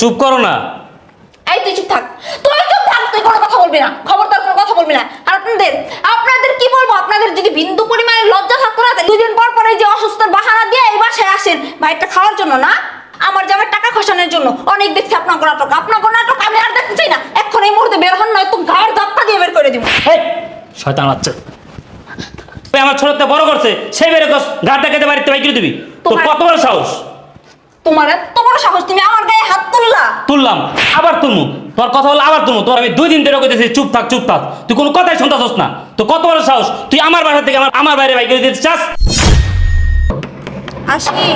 চুপ করো না। এই তুই চুপ থাক। তুই চুপ থাক তুই কোনো কথা বলবি না। খবরদার কোনো কথা বলবি না। আর আপনাদের আপনাদের কি বলব? আপনাদের যদি বিন্দু পরিমাণে লজ্জা থাকতো না দুদিন পর পরে যে অসুস্থর বাহানা দিয়ে এই বাসায় আসেন ভাইটা খাওয়ার জন্য না? আমার জামার টাকা খসানোর জন্য। অনেক দেখছি আপনার নাটক। আপনার নাটক আমি আর দেখতে চাই না। এখন এই মুহূর্তে বের হন নয় তো গায়ের ধাপ্পা দিয়ে বের করে দিব। শয়তান বাচ্চা। তুই আমার ছোটতে বড় করছে সে বেড়ে কস গাড়টা কেটে বাড়িতে বাইক দিবি। তোর কত বড় সাহস? তোমার এত বড় সাহস তুমি আমার গায়ে হাত তুললা? তুললাম। আবার তুলমু। তোর কথা হলো আবার তুলমু। তোর আমি দুই দিন ধরে কইতেছি চুপ থাক চুপ থাক। তুই কোনো কথাই শুনতাছস না। তো কত বড় সাহস? তুই আমার বাসা থেকে আমার আমার বাইরে বাইক দিতে চাস? আসি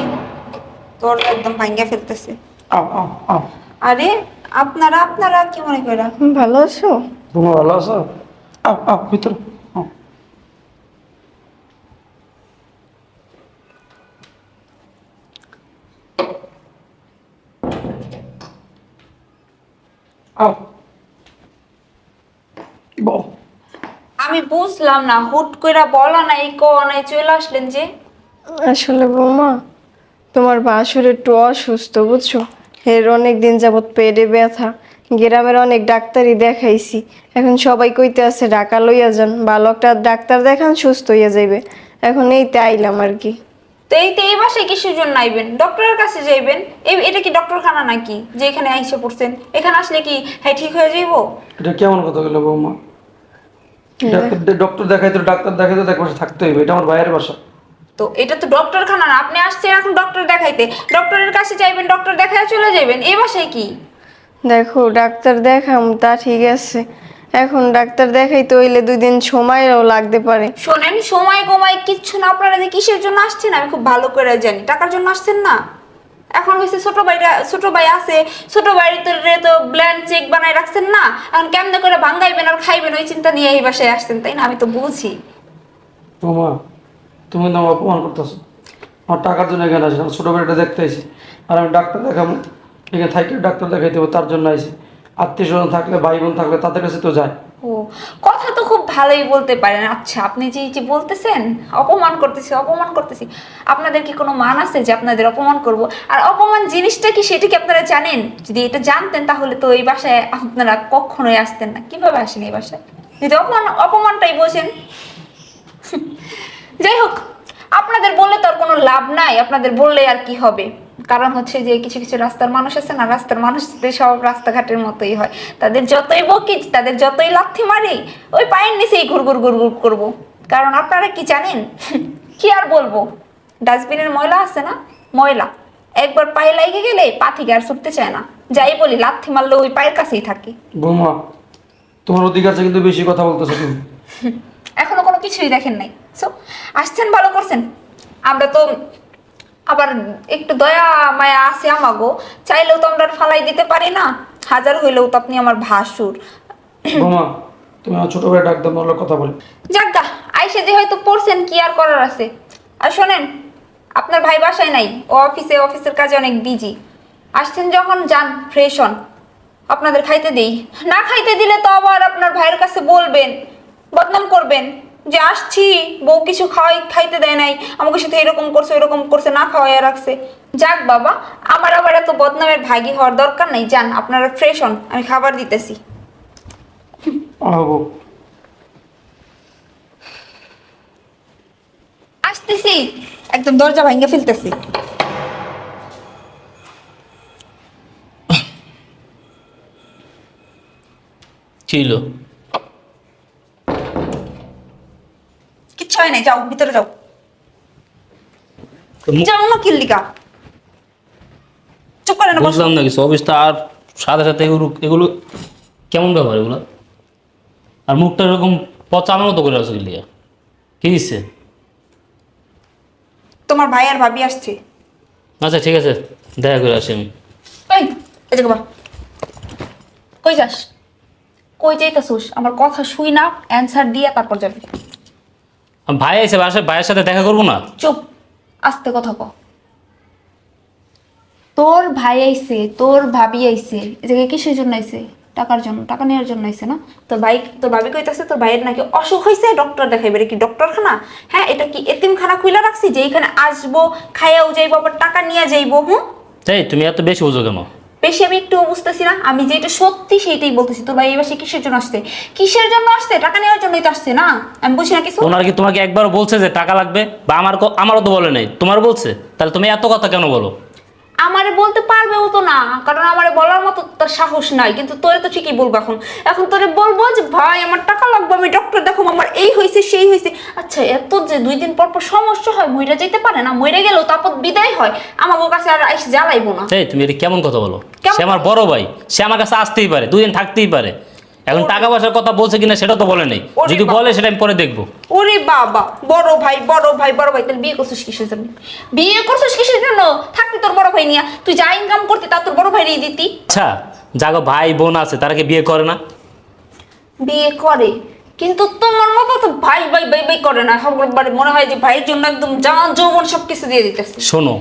তোর একদম ভাঙ্গা ফেলতেছে। আও আও আও। আরে আপনারা আপনারা কি মনে করেন? ভালো আছো? তুমি ভালো আছো? আও আও ভিতরে। আমি বুঝলাম না হুট কইরা বলা নাই ক নাই চলে আসলেন যে। আসলে বৌমা তোমার বাসুর একটু অসুস্থ বুঝছ? এর অনেক দিন যাবৎ পেটে ব্যথা গ্রামের অনেক ডাক্তারই দেখাইছি। এখন সবাই কইতে আছে ঢাকা লইয়া যান ভালো একটা ডাক্তার দেখান সুস্থ হইয়া যাইবে। এখন এইতে আইলাম আর কি। তো এই তো এই বাসায় কিসের জন্য আইবেন ডক্টরের কাছে যাইবেন? এটা কি ডক্টরখানা নাকি যে এখানে আইসে পড়ছেন? এখানে আসলে কি হ্যাঁ ঠিক হয়ে যাইবো? এটা কেমন কথা বলল বৌমা? ডাক্তার ডক্টর দেখাইতো ডাক্তার দেখাইতো দেখ বাসা থাকতে হইবে এটা আমার ভাইয়ের বাসা। তো এটা তো ডক্টরখানা না আপনি আসছেন এখন ডক্টর দেখাইতে। ডক্টরের কাছে যাইবেন ডক্টর দেখায় চলে যাবেন এই বাসায় কি? দেখো ডাক্তার দেখাম তা ঠিক আছে। এখন ডাক্তার দেখাইতে হইলে দুই দিন সময়ও লাগতে পারে। শোনেন সময় কমায় কিচ্ছু না। আপনারা যে কিসের জন্য আসছেন আমি খুব ভালো করে জানি। টাকার জন্য আসছেন না? এখন হয়েছে ছোট ভাইরা ছোট ভাই আছে। ছোট ভাইরে তো ব্ল্যান্ড চেক বানায় রাখছেন না। এখন কেমনে করে ভাঙ্গাইবেন আর খাইবেন? ওই চিন্তা নিয়ে এই বাসায় আসছেন তাই না? আমি তো বুঝি। বৌমা তুমি তো আমার অপমান করতেছো। আমার টাকার জন্য এখানে আসি আমার ছোটো বেটাটা দেখতে আইছি। আর আমি ডাক্তার দেখাবো। এখানে থাকি ডাক্তার দেখাইতে হবে তার জন্য আইছি। আত্মীয় স্বজন থাকলে ভাই বোন থাকলে, তাদের কাছে তো যায়। ও, কথা তো খুব ভালোই বলতে পারেন। আচ্ছা আপনি যে যে বলতেছেন, অপমান করতেছি অপমান করতেছি, আপনাদের কি কোনো মান আছে যে আপনাদের অপমান করব? আর অপমান জিনিসটা কি সেটা কি আপনারা জানেন? যদি এটা জানতেন তাহলে তো এই বাসায় আপনারা কখনোই আসতেন না। কীভাবে আসেন এই বাসায়? যদি অপমান, অপমানটাই বোঝেন। যাই হোক, আপনাদের বললে তো আর কোনো লাভ নাই। আপনাদের বললে আর কি হবে? কারণ হচ্ছে যে কিছু কিছু রাস্তার মানুষ আছে না রাস্তার মানুষদের সব রাস্তাঘাটের মতোই হয়। তাদের যতই বকি তাদের যতই লাথি মারি ওই পায়ের নিচেই ঘুর ঘুর ঘুর ঘুর করব। কারণ আপনারা কি জানেন? কি আর বলব? ডাস্টবিনের ময়লা আছে না? ময়লা। একবার পায়ে লাগে গেলে পা থেকে আর ছুটতে চায় না। যাই বলি লাথি মারলে ওই পায়ের কাছেই থাকে। বৌমা তোমার অধিকার কিন্তু বেশি কথা বলতেছো তুমি। এখনও কোনো কিছুই দেখেন নাই। সো আসছেন ভালো করছেন। আমরা তো আবার একটু দয়া মায়া আছে আমাগো। চাইলেও তো আমরা ফালাই দিতে পারি না। হাজার হইলেও তো আপনি আমার ভাসুর। বৌমা তুমি আমার ছোটো ভাই ডাক্তার বললে কথা বলে। যাজ্ঞা আইসে যে হয়তো পড়ছেন কি আর করার আছে? আর শোনেন আপনার ভাই বাসায় নাই। ও অফিসে অফিসের কাজে অনেক বিজি আসছেন যখন যান ফ্রেশ হন। আপনাদের খাইতে দেই। না খাইতে দিলে তো আবার আপনার ভাইয়ের কাছে বলবেন বদনাম করবেন। যে আসছি বউ কিছু খাওয়াই খাইতে দেয় নাই আমাকে সাথে এরকম করছে এরকম করছে না খাওয়াইয়া রাখছে। যাক বাবা আমার আবার এত বদনামের ভাগি হওয়ার দরকার নাই যান আপনারা ফ্রেশ হন আমি খাবার দিতেছি। আসতেছি একদম দরজা ভাঙ্গে ফেলতেছি। ছিল কিচ্ছু হয় নাই যাও ভিতরে যাও। যাও না কিল্লিকা চুপ করে না বুঝলাম না কিছু অবস্থা আর সাথে সাথে এগুলো এগুলো কেমন ব্যাপার এগুলো? আর মুখটা এরকম পচানোর মতো করে আছে কি দিচ্ছে? তোমার ভাই আর ভাবি আসছে। আচ্ছা ঠিক আছে দেখা করে আসি আমি। এই কই যাস? কই যাইতাছুস? আমার কথা শুই না অ্যানসার দিয়ে তারপর যাবি। ভাই এসে বাসায় ভাইয়ের সাথে দেখা করব না? চুপ আস্তে কথা ক তোর ভাই আইছে তোর ভাবি আইছে এ জায়গায় কিসের জন্য আইছে? টাকার জন্য টাকা নেওয়ার জন্য আইছে না? তোর ভাই তোর ভাবি কইতাছে তোর ভাইয়ের নাকি অসুখ হয়েছে ডক্টর দেখাইবে এটা কি ডক্টরখানা হ্যাঁ এটা কি এতিমখানা খুইলা রাখছি যে এইখানে আসব খাইয়াও যাইবো আবার টাকা নিয়ে যাইবো হুম এই তুমি এত বেশি বুঝো কেন? বেশি আমি একটু বুঝতেছি না। আমি যেটা সত্যি সেইটাই বলতেছি। তোর ভাই এই সে কিসের জন্য আসছে? কিসের জন্য আসছে? টাকা নেওয়ার জন্যই তো আসছে, না? আমি বুঝি না কিছু? ওনার কি তোমাকে একবার বলছে যে টাকা লাগবে? বা আমার আমারও তো বলে নাই। তোমার বলছে? তাহলে তুমি এত কথা কেন বলো? আমারে বলতে পারবেও তো না কারণ আমারে বলার মতো তার সাহস নাই কিন্তু তোরে তো ঠিকই বলব এখন। এখন তোরে বলব যে ভাই আমার টাকা লাগবে আমি ডক্টর দেখো আমার এই হয়েছে সেই হয়েছে আচ্ছা এত যে দুই দিন পর পর সমস্যা হয় মইরা যেতে পারে না মইরা গেলেও তারপর বিদায় হয় আমার ওর কাছে আর এসে জ্বালাইবো না। এই তুমি এটা কেমন কথা বলো? সে আমার বড় ভাই সে আমার কাছে আসতেই পারে দুই দিন থাকতেই পারে। এখন টাকা পয়সার কথা বলছে কিনা সেটা তো বলে নেই। যদি বলে সেটা আমি পরে দেখব। ওরে বাবা বড় ভাই বড় ভাই বড় ভাই তাহলে বিয়ে করছিস কিসের জন্য? বিয়ে করছিস কিসের জন্য? থাকতি তোর বড় ভাই নিয়ে। তুই যা ইনকাম করতি তা তোর বড় ভাই দিতি। আচ্ছা যাগো ভাই বোন আছে তারা কি বিয়ে করে না? বিয়ে করে কিন্তু তোমার মতো তো ভাই ভাই ভাই ভাই করে না। সবার মনে হয় যে ভাইয়ের জন্য একদম জান যৌবন সব কিছু দিয়ে দিতেছে। শোনো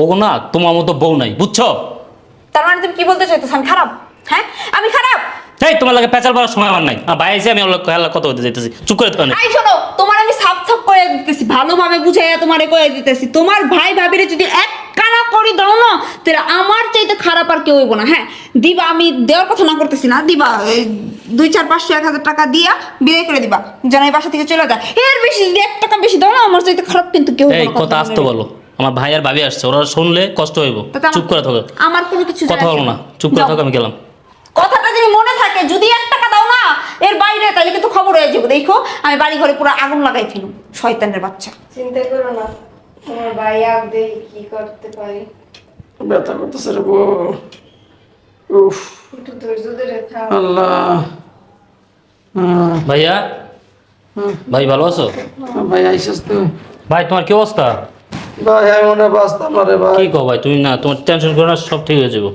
ও না তোমার মতো বউ নাই বুঝছ? তার মানে তুমি কি বলতে চাইতেছ আমি খারাপ? হ্যাঁ? আমি খারাপ? এই তোমার লাগে পেঁচাল পড়ার সময় আমার নাই। ভাই এসে আমি ওর লোক হেলা কথা বলতে যাইতেছি। চুপ করে থাকো না। আই শোনো তোমার আমি সাপ সাপ করে দিতেছি ভালোভাবে বুঝাইয়া তোমারে করে দিতেছি। তোমার ভাই ভাবিরে যদি এক কানা করি দাও না তাহলে আমার চাইতে খারাপ আর কেউ হইব না। হ্যাঁ দিবা আমি দেওয়ার কথা না করতেছি না। দিবা এই দুই চার পাঁচশো এক হাজার টাকা দিয়া বিদায় করে দিবা। যেন এই বাসা থেকে চলে যায়। এর বেশি যদি এক টাকা বেশি দাও না আমার চাইতে খারাপ কিন্তু কেউ এই কথা আসতে বলো। আমার ভাই আর ভাবি আসছে ওরা শুনলে কষ্ট হইব। চুপ করে থাকো। আমার কোনো কিছু কথা বলো না। চুপ করে। থাকো আমি গেলাম। কথাটা যদি মনে থাকে যদি এক টাকা দাও না এর বাইরে তাহলে কিন্তু খবর হয়ে যাবে। দেখো আমি বাড়ি ঘরে পুরো আগুন লাগাই ফেলুম শয়তানের বাচ্চা। চিন্তা করো না তোমার ভাই আগ কি করতে পারি? ব্যথা করতেছে রে বউ। উফ। একটু ধৈর্য ধরে থাক আল্লাহ। হ্যাঁ, ভাইয়া? ভাই ভালো আছো? ভাই আইসিস তুই ভাই তোমার কি অবস্থা? ভাই আমি মনে হয় বাঁচতাম না রে ভাই। কি কো ভাই তুমি না তোমার টেনশন করো না সব ঠিক হয়ে যাব।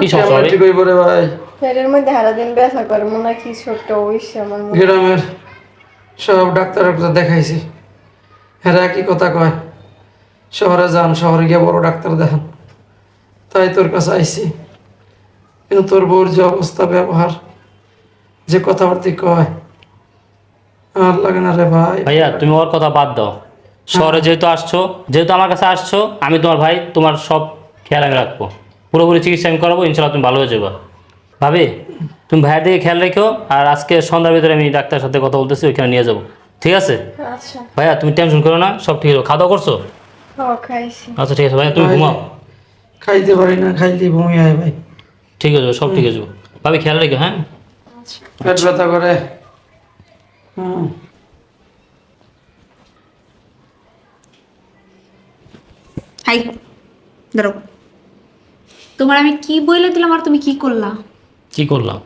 কি সমস্যা ভাই? ঠিক রে ভাই? পেটের মধ্যে সারাদিন ব্যথা করে মনে হয় কিছু একটা হইছে আমার মনে গ্রামের সব ডাক্তার ডাক্তার দেখাইছি। এরা কি কথা কয় শহরে যান শহরে গিয়ে বড় ডাক্তার দেখান। তাই তোর কাছে আইছি। কিন্তু তোর বউর যে অবস্থা ব্যবহার যে কথাবার্তি কয় আর লাগে না রে ভাই। ভাইয়া তুমি ওর কথা বাদ দাও। শহরে যেহেতু আসছো যেহেতু আমার কাছে আসছো আমি তোমার ভাই তোমার সব খেয়াল আমি রাখব। পুরোপুরি চিকিৎসা আমি করাবো ইনশাল্লাহ তুমি ভালো হয়ে যাবে। ভাবি তুমি ভাইয়ের দিকে খেয়াল রেখো আর আজকে সন্ধ্যার ভিতরে আমি ডাক্তারের সাথে কথা বলতেছি ওইখানে নিয়ে যাব। ঠিক আছে? আচ্ছা। ভাইয়া তুমি টেনশন করো না সব ঠিক হবে খাওয়া দাওয়া করছ? আচ্ছা ঠিক আছে ভাইয়া তুমি ঘুমাও। খাইতে পারি না খাইলে বমি হয় ভাই। ঠিক আছে সব ঠিক আছে ভাবি খেয়াল রেখো হ্যাঁ? পেট ব্যথা করে। হুম। হাই ধরো তোমার আমি কি বইলে দিলাম আর তুমি কি করলা? কি করলাম?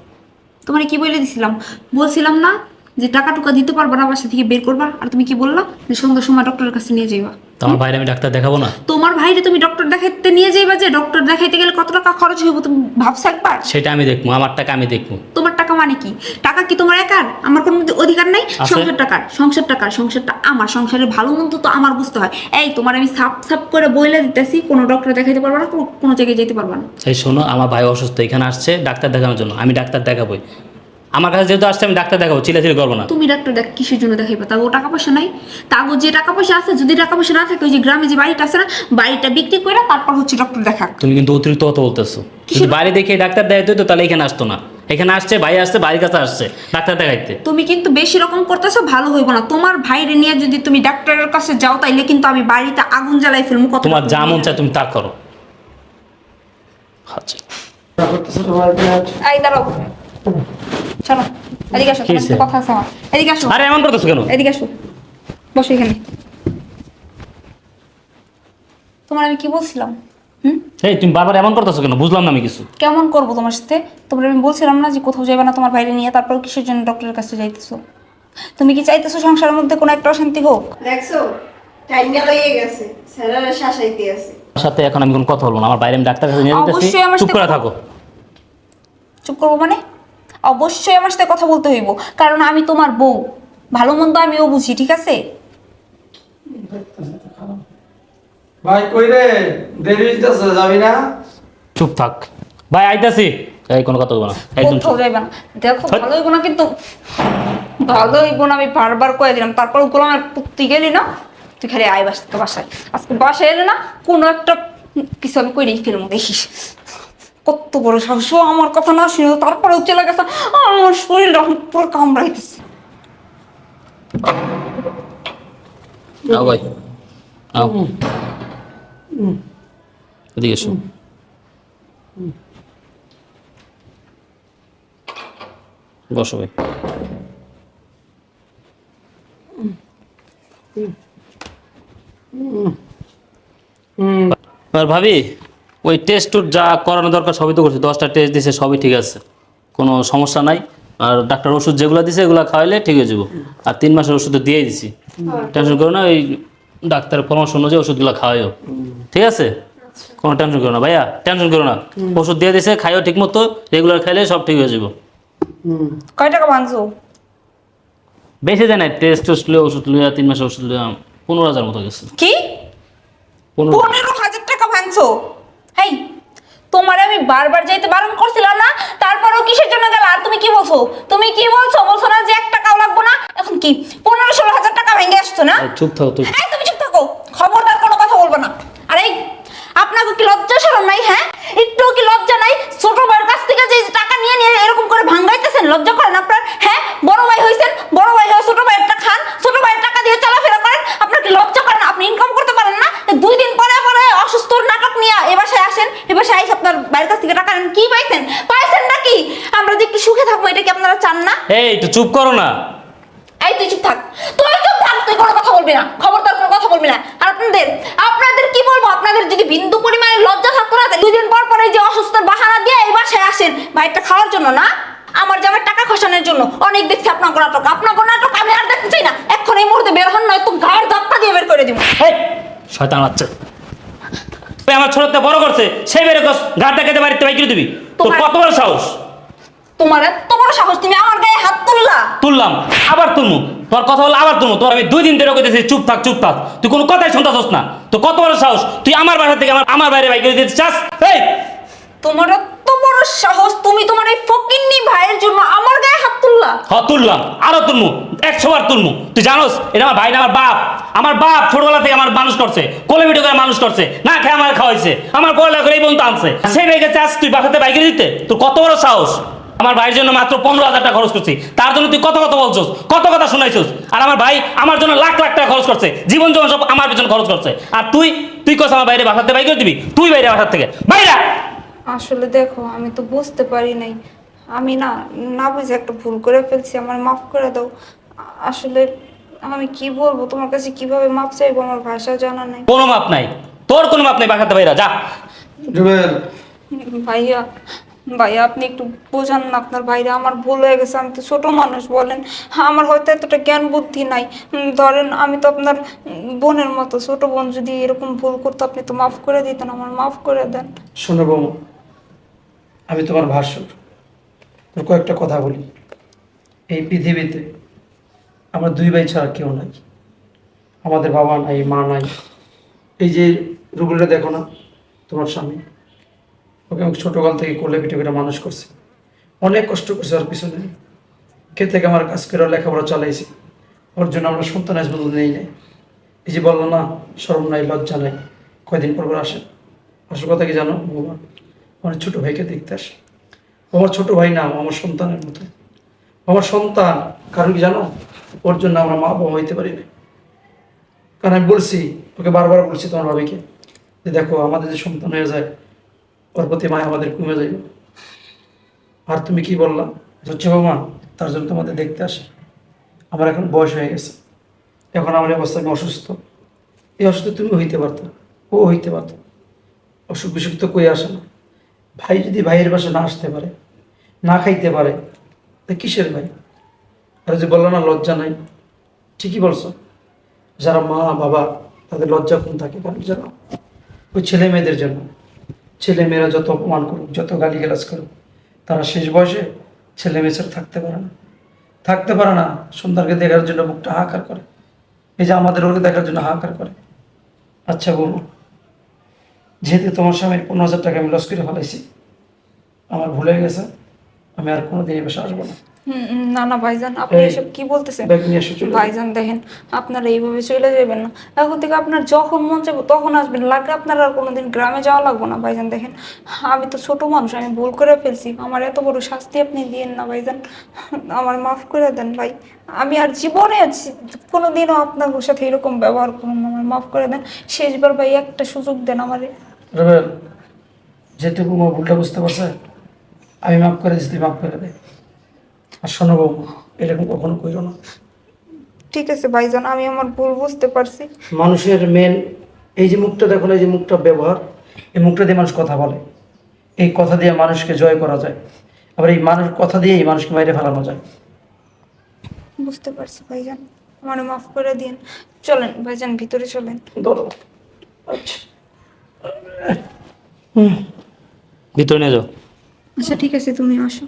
তোমার কি বইলে দিছিলাম? বলছিলাম না যে টাকা টুকা দিতে পারবা না বাসা থেকে বের করবা। আর তুমি কি বললা যে সন্ধ্যার সময় ডক্টরের কাছে নিয়ে যাইবা? তোমার ভাইরে আমি ডাক্তার দেখাবো না? তোমার ভাইরে তুমি ডক্টর দেখাইতে নিয়ে যাইবা যে ডক্টর দেখাইতে গেলে কত টাকা খরচ হইব তুমি ভাবছ একবার? সেটা আমি দেখব আমার টাকা আমি দেখব। তোমার মানে কি? টাকা কি তোমার একার? আমার কোনো অধিকার নাই। সংসার টাকার সংসার টাকার সংসারটা আমার। সংসারের ভালো মন্দ তো আমার বুঝতে হয়। এই তোমার আমি সাপ সাপ করে বইলে দিতেছি কোনো ডক্টর দেখাইতে পারবা না কোনো- জায়গায় যেতে পারবা না। এই শোনো আমার ভাই অসুস্থ এখানে আসছে ডাক্তার দেখানোর জন্য। আমি ডাক্তার দেখাবোই আমার কাছে যেহেতু আসছে আমি ডাক্তার দেখাবো চিলাচিলি করব না। তুমি ডাক্তার দেখ কিসের জন্য দেখাইবা? তাও টাকা পয়সা নাই। তাও যে টাকা পয়সা আছে যদি টাকা পয়সা না থাকে ওই যে গ্রামে যে বাড়িটা আছে না বাড়িটা বিক্রি করে তারপর হচ্ছে ডক্টর দেখা তুমি কিন্তু অতিরিক্ত কথা বলতেছো। বাড়ি দেখে ডাক্তার দেখাইতে হতো তাহলে এখানে আসতো না। এখানে আসছে ভাই আসছে বাড়ির কাছে আসছে ডাক্তার দেখাইতে। তুমি কিন্তু বেশি রকম করতেছো ভালো হইব না। তোমার ভাইরে নিয়ে যদি তুমি ডাক্তারের কাছে যাও তাইলে কিন্তু আমি বাড়িতে আগুন জ্বালাই ফেলব কত তোমার যা মন চায় তুমি তা করো। আচ্ছা। এই দাঁড়াও। চলো এদিকে আসো কি তোমার সাথে কথা আছে আমার। এদিকে আসো। আরে এমন করতেছো কেন? এদিকে আসো। বসো এখানে। তোমার আমি কি বলছিলাম? এই তুমি বারবার এমন করতেছো কেন? বুঝলাম না আমি কিছু। কেমন করব তোমার সাথে? তোমরা আমি বলছিলাম না যে কোথাও যাবে না তোমার বাইরে নিয়ে তারপর কিসের জন্য ডক্টরের কাছে যাইতেছো? তুমি কি চাইতেছো সংসারের মধ্যে কোনো একটা অশান্তি হোক? দেখছ টাইমটা লইয়ে গেছে। স্যারেরা শাসাইতে আছে। আমার সাথে এখন আমি কোনো কথা বলব না আমার বাইরে আমি ডাক্তার কাছে নিয়ে যেতেছি অবশ্যই আমার চুপ সাথে করে কথা- থাকো। চুপ করব মানে? অবশ্যই আমার সাথে কথা বলতে হইব কারণ আমি তোমার বউ। ভালো মন্দ আমিও বুঝি ঠিক আছে? ভাই কই রে? দেরি হইতেছে যাবি না? চুপ থাক। ভাই আইতাছি। এই কোনো কথা বলব না। একদম কোথাও যাইবা না। দেখো ভালো হইব না কিন্তু। ভালো হইব না আমি বারবার কয়ে দিলাম। তারপর গোলামের পুত্তি গেলি না তুই খালি আয় বাস বাসায়। আজকে বাসায় এলে না কোনো একটা কিছু আমি কইরেই ফেলব দেখিস। কত বড় সাহস ও আমার কথা না শুনে তারপরেও চলে গেছে। আমার শরীরটা পুরো কামড়াইতেছে। ভাই। এদিকে এসো। বসো ভাই। আর ভাবি ওই টেস্ট টুট যা করানো দরকার সবই তো করছে দশটা টেস্ট দিছে সবই ঠিক আছে। কোনো সমস্যা নাই। আর ডাক্তার ওষুধ যেগুলো দিছে এগুলো খাওয়াইলে ঠিক হয়ে যাব। আর তিন মাসের ওষুধ তো দিয়েই দিছি। টেনশন করো না ওই ডাক্তারের পরামর্শ অনুযায়ী ওষুধগুলো খাওয়াইও। ঠিক আছে? কোনো টেনশন করো না ভাইয়া টেনশন করো না। ওষুধ দিয়ে দিছে খাইও ঠিক মতো রেগুলার খাইলে সব ঠিক হয়ে যাব। হুম। কয় টাকা ভাঙছো? বেশি দেয় না টেস্ট টেস্ট লিয়ে ওষুধ লিয়া তিন মাসের ওষুধ লিয়া পনেরো হাজার মতো গেছে। কি? পনেরো হাজার। টাকা ভাঙছো? হেই তোমার আমি বারবার যাইতে বারণ করছিলাম না তারপরও কিসের জন্য গেল? আর তুমি কি বলছো? তুমি কি বলছো? বলছো না যে এক টাকাও লাগবো না? এখন কি? পনেরো ষোলো হাজার টাকা ভেঙে আসছো না? চুপ থাকো তুই এই তুমি চুপ থাকো খবরদার কোনো কথা বলব না। আরে, আপনাকে কি লজ্জা শরম নাই হ্যাঁ? একটু কি লজ্জা নাই? ছোট ভাইয়ের কাছ থেকে যে টাকা নিয়ে নিয়ে এরকম করে ভাঙাইতেছেন লজ্জা করেন আপনার? হ্যাঁ? বড় ভাই হয়েছেন বড় ভাই হয়ে ছোট ভাইয়েরটা খান, ছোট ভাইয়ের টাকা দিয়ে চলাফেরা করেন, আপনার কি লজ্জা করেন? আপনি ইনকাম করতে পারেন না? দুই দিন পরে পরে অসুস্থ নাটক নিয়ে এ বাসায় আসেন, এ বাসায় এসে আপনার বাইরের কাছ থেকে টাকা নেন। কি পাইছেন? পাইছেন নাকি? আমরা যে একটু সুখে থাকব, এটা কি আপনারা চান না? এই, একটু চুপ করো না এই তুই চুপ থাক তুই চুপ থাক তুই কোনো কথা বলবি না খবরদার কোনো কথা বলবি না আর আপনাদের আপনাদের কি বলব আপনাদের যদি বিন্দু পরিমাণে লজ্জা থাকতো না তাহলে দুদিন পর পরে যে অসুস্থর বাহানা দিয়ে এই বাসায় আসেন ভাইটা খাওয়ার জন্য না আমার জামার জন্য অনেক দেখছি আপনার নাটক। আপনার নাটক আমি আর দেখতে চাই না। এখন এই মুহূর্তে বের হন নয় তো গায়ের ধাপ্পা দিয়ে বের করে দিব। শয়তান বাচ্চা। তুই আমার ছোটতে বড় করছে সেই বেড়ে কস গাড়টা কেটে বাড়িতে বাইক দিবি। তোর তোমার- কত বড় সাহস? তোমার এত বড় সাহস তুমি আমার গায়ে হাত তুললা? তুললাম আবার তুলমু। তোর কথা বলে আবার তুলমু। তোর আমি দুই দিন ধরে কইতেছি চুপ থাক চুপ থাক। তুই কোনো কথাই শুনতাছস না। তো কত বড় সাহস? তুই আমার বাসা থেকে আমার আমার বাইরে বাইক দিতে চাস? এই! তোমার বড় সাহস তুমি তোমার এই ফকিন্নি ভাইয়ের জন্য আমার গায়ে হাত তুললা? হ তুললাম। আরও তুলমু। একশো বার তুলমু। তুই জানোস, এটা আমার ভাই না, আমার বাপ। আমার বাপ ছোটবেলা থেকে আমার মানুষ করছে। কোলে ভিডিও করে মানুষ করছে। না খেয়ে আমার খাওয়াইছে। আমার করে এই আনছে। সেই চাস তুই বাসাতে বাইকে দিতে? তোর কত বড় সাহস? আমার ভাইয়ের জন্য মাত্র পনেরো হাজার টাকা খরচ করছি। তার জন্য তুই কত কত বলছস? কত কথা শোনাইছস? আর আমার ভাই আমার জন্য লাখ লাখ টাকা খরচ করছে। জীবন জীবন সব আমার পেছনে খরচ করছে। আর তুই তুই কস আমার বাইরে বাসাতে বাইকে দিবি? তুই বাইরে বাসার থেকে। বাইরা আসলে দেখো আমি তো বুঝতে পারি নাই। আমি না না বুঝে একটা ভুল করে ফেলছি আমার মাফ করে দাও। আসলে আমি কি বলব তোমার কাছে কীভাবে মাপ চাইব আমার ভাষা জানা নাই। কোনো মাপ নাই। তোর কোনো মাপ নাই বাসাতে বাইরা যা। জুবেল। ভাইয়া ভাইয়া আপনি একটু বোঝান না আপনার ভাইরা আমার ভুল হয়ে গেছে। আমি তো ছোট মানুষ বলেন। আমার হয়তো এতটা জ্ঞান বুদ্ধি নাই। ধরেন আমি তো আপনার বোনের মতো ছোট বোন যদি এরকম ভুল করতো আপনি তো মাফ করে দিতেন আমার মাফ করে দেন। শোনো বৌমা আমি তোমার ভাষ্য তোর কয়েকটা কথা বলি। এই পৃথিবীতে আমার দুই ভাই ছাড়া কেউ নাই। আমাদের বাবা নাই, মা নাই। এই যে রুগুলটা দেখো না, তোমার স্বামী। ওকে আমি ছোটোকাল থেকে কোলে পিঠে করে মানুষ করছে। অনেক কষ্ট করছে ওর পিছনে। কে থেকে আমার কাজ করে লেখাপড়া চালাইছি? ওর জন্য আমরা সন্তান পর্যন্ত নেই নাই। এই যে বলল না, শরম নাই, লজ্জা নাই। কয়দিন পর পর আসে। আসল কথা কি জানো, বৌমা? আমার ছোট ভাইকে দেখতে আসে। আমার ছোট ভাই নাম আমার সন্তানের মতো। আমার সন্তান, কারণ কি জানো? ওর জন্য আমরা মা বাবা হইতে পারি না কারণ আমি বলছি, ওকে বারবার বলছি তোমার ভাবিকে, যে দেখো, আমাদের যে সন্তান হয়ে যায়, ওর প্রতি মায় আমাদের কমে যাইবে। আর তুমি কি বললা? হচ্ছে বৌমা, তার জন্য তোমাদের দেখতে আসে। আমার এখন বয়স হয়ে গেছে। এখন আমার অবস্থা আমি অসুস্থ। এই অসুস্থ তুমি হইতে পারতো ও হইতে পারতো অসুখ বিসুখ তো কই আসে না। ভাই যদি ভাইয়ের বাসা না আসতে পারে, না খাইতে পারে, তা কিসের ভাই? আর যে বলল না, লজ্জা নাই। ঠিকই বলছো। যারা মা, বাবা, তাদের লজ্জা কম থাকে কারণ জানো? ওই ছেলে মেয়েদের জন্য। ছেলে মেয়েরা যত অপমান করুক, যত গালি গালিগালাজ করুক, তারা শেষ বয়সে ছেলে মেয়ে ছাড়া থাকতে পারে না। থাকতে পারে না সুন্দরকে দেখার জন্য বুকটা হাহাকার করে। এই যে আমাদের ওকে দেখার জন্য হাহাকার করে। আচ্ছা বৌমা যেহেতু তোমার স্বামীর পনেরো হাজার টাকা আমি লস করে ফেলাইছি আমার ভুলে গেছে আমি আর কোনোদিন এই বাসায় আসব না। না না ভাইজান আপনি এসব কি বলতেছেন। ভাইজান দেখেন আপনারা এইভাবে চলে যাবেন না। এখন থেকে আপনার যখন মন চাইবে তখন আসবেন লাগলে আপনার আর কোনোদিন গ্রামে যাওয়া লাগবে না ভাইজান দেখেন। আমি তো ছোট মানুষ আমি ভুল করে ফেলছি। আমার এত বড় শাস্তি আপনি দিয়েন না ভাইজান। আমার মাফ করে দেন ভাই। আমি আর জীবনে আছি কোনোদিনও আপনার সাথে এরকম ব্যবহার করুন না আমার মাফ করে দেন। শেষবার ভাই একটা সুযোগ দেন আমারে। রবেল যেটুকু বৌমা ভুলটা বুঝতে পারছে আমি মাফ করে দিচ্ছি তুই মাফ করে দে। আর শোনো বৌমা এরকম কখনো কইরো না। ঠিক আছে ভাইজান আমি আমার ভুল বুঝতে পারছি। মানুষের মেন এই যে মুখটা দেখো না, এই যে মুখটা ব্যবহার এই মুখটা দিয়ে মানুষ কথা বলে। এই কথা দিয়ে মানুষকে জয় করা যায়। আবার এই মানুষ কথা দিয়েই মানুষকে বাইরে ফেলানো যায়। বুঝতে পারছি ভাইজান আমার মাফ করে দিন। চলেন ভাইজান ভিতরে চলেন। ধরো। আচ্ছা। ভিতরে নিয়ে যাও। আচ্ছা ঠিক আছে তুমি আসো।